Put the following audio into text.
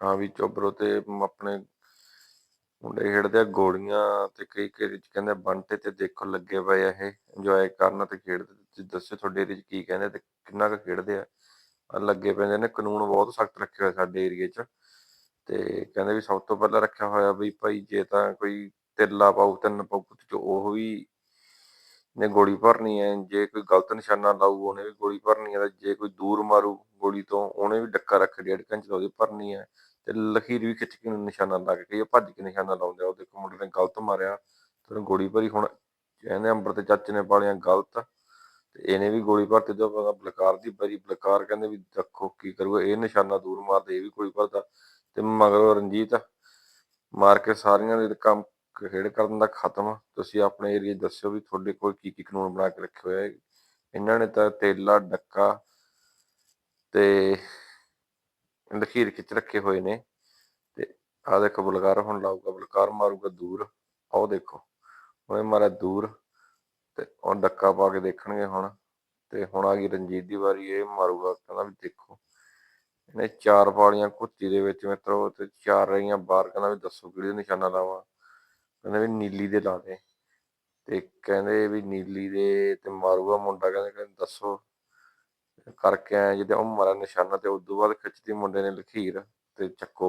ਹਾਂ ਵੀ ਚੋਬਰੋ ਤੇ ਆਪਣੇ ਮੁੰਡੇ ਖੇਡਦੇ ਆ, ਗੋਲੀਆਂ ਤੇ ਕਈ ਕਈ ਚ ਕਹਿੰਦੇ ਬੰਟੇ ਤੇ ਦੇਖੋ ਲੱਗੇ ਪਏ ਆ ਇਹ ਇੰਜੋਏ ਕਰਨ ਤੇ ਖੇਡਦੇ, ਤੁਸੀਂ ਦੱਸੋ ਤੁਹਾਡੇ ਏਰੀਏ ਚ ਕੀ ਕਹਿੰਦੇ ਤੇ ਕਿੰਨਾ ਕੁ ਖੇਡਦੇ ਆ? ਆਹ ਲੱਗੇ ਪੈਂਦੇ ਨੇ, ਕਾਨੂੰਨ ਬਹੁਤ ਸਖਤ ਰੱਖੇ ਹੋਏ ਸਾਡੇ ਏਰੀਏ ਚ। ਤੇ ਕਹਿੰਦੇ ਵੀ ਸਭ ਤੋਂ ਪਹਿਲਾਂ ਰੱਖਿਆ ਹੋਇਆ ਵੀ ਭਾਈ ਜੇ ਤਾਂ ਕੋਈ ਤਿੱਲਾ ਪਾਉ ਤਿੰਨ ਪਾਉ ਤੇ ਉਹ ਵੀ ਨੇ ਗੋਲੀ ਭਰਨੀ ਹੈ ਜੇ ਕੋਈ ਗਲਤ ਨਿਸ਼ਾਨਾ ਲਾਊ, ਉਹਨੇ ਵੀ ਗੋਲੀ ਭਰਨੀ ਹੈ ਜੇ ਕੋਈ ਦੂਰ ਮਾਰੂ ਗੋਲੀ ਤੋਂ, ਉਹਨੇ ਵੀ ਡੱਕਾ ਰੱਖ ਡੇਢ ਕੰਚ ਦਾ ਉਹਦੀ ਭਰਨੀ ਹੈ ਤੇ ਲਖੀਰ ਵੀ ਖਿੱਚ ਕੇ ਨਿਸ਼ਾਨਾ ਲੱਗ ਕੇ ਭੱਜ ਕੇ ਨਿਸ਼ਾਨਾ ਲਾਉਂਦੇ ਆ ਉਹ ਦੇਖੋ ਮੁੰਡੇ ਨੇ ਗਲਤ ਮਾਰਿਆ ਤੇ ਗੋਲੀ ਭਰੀ, ਹੁਣ ਕਹਿੰਦੇ ਅੰਬਰ ਤੇ ਚਾਚੇ ਨੇ ਪਾਲੀਆਂ ਗਲਤ, ਤੇ ਇਹਨੇ ਵੀ ਗੋਲੀ ਭਰਤੀ, ਤੇ ਪਤਾ ਬਲਕਾਰ ਦੀ ਭਰੀ ਬਲਕਾਰ ਕਹਿੰਦੇ ਵੀ ਦੇਖੋ ਕੀ ਕਰੂਗਾ ਇਹ ਨਿਸ਼ਾਨਾ ਦੂਰ ਮਾਰਦੇ, ਇਹ ਵੀ ਗੋਲੀ ਭਰਦਾ, ਤੇ ਮਗਰੋਂ ਰਣਜੀਤ ਮਾਰ ਕੇ ਸਾਰੀਆਂ ਦੇ ਕੰਮ ਖੇਡ ਕਰਨ ਦਾ ਖਤਮ, ਤੁਸੀਂ ਆਪਣੇ ਏਰੀਆ ਦੱਸਿਓ ਵੀ ਤੁਹਾਡੇ ਕੋਲ ਕੀ ਕੀ ਕਾਨੂੰਨ ਬਣਾ ਕੇ ਰੱਖੇ ਹੋਏ ਇਹਨਾਂ ਨੇ ਤਾਂ ਤੇਲਾ, ਡੱਕਾ ਤੇ ਲਖੀਰ ਖਿੱਚ ਰੱਖੇ ਹੋਏ ਨੇ ਤੇ ਆਹ ਦੇਖੋ ਬਲਕਾਰ ਹੁਣ ਲਾਊਗਾ ਬਲਕਾਰ ਮਾਰੂਗਾ ਦੂਰ। ਆਹ ਦੇਖੋ, ਉਹਨੇ ਮਾਰਿਆ ਦੂਰ ਤੇ ਉਹ ਡੱਕਾ ਪਾ ਕੇ ਦੇਖਣਗੇ ਹੁਣ ਤੇ ਹੁਣ ਆ ਗਈ ਰਣਜੀਤ ਦੀ ਵਾਰੀ, ਇਹ ਮਾਰੂਗਾ, ਕਹਿੰਦਾ ਵੀ ਦੇਖੋ। ਇਹਨੇ ਚਾਰ ਪਾਲੀਆਂ ਕੁੱਤੀ ਦੇ ਵਿੱਚ ਮਿੱਤਰੋ ਤੇ ਚਾਰ ਰਹੀਆਂ ਬਾਹਰ, ਕਹਿੰਦਾ ਵੀ ਦੱਸੋ ਕਿਹੜੇ ਨਿਸ਼ਾਨਾ ਲਾਵਾਂ। ਕਹਿੰਦੇ ਵੀ ਨੀਲੀ ਦੇ ਲਾ ਦੇ ਤੇ ਕਹਿੰਦੇ ਵੀ ਨੀਲੀ ਦੇ ਤੇ ਮਾਰੂਗਾ ਮੁੰਡਾ, ਕਹਿੰਦੇ ਕਹਿੰਦੇ ਦੱਸੋ। ਕਰਕੇ ਆਇਆ ਜਿਹਦੇ ਉਹ ਮਾਰਿਆ ਨਿਸ਼ਾਨਾ, ਤੇ ਉਦੋਂ ਬਾਅਦ ਖਿੱਚਦੀ ਮੁੰਡੇ ਨੇ ਲਖੀਰ ਤੇ ਚੱਕੋ।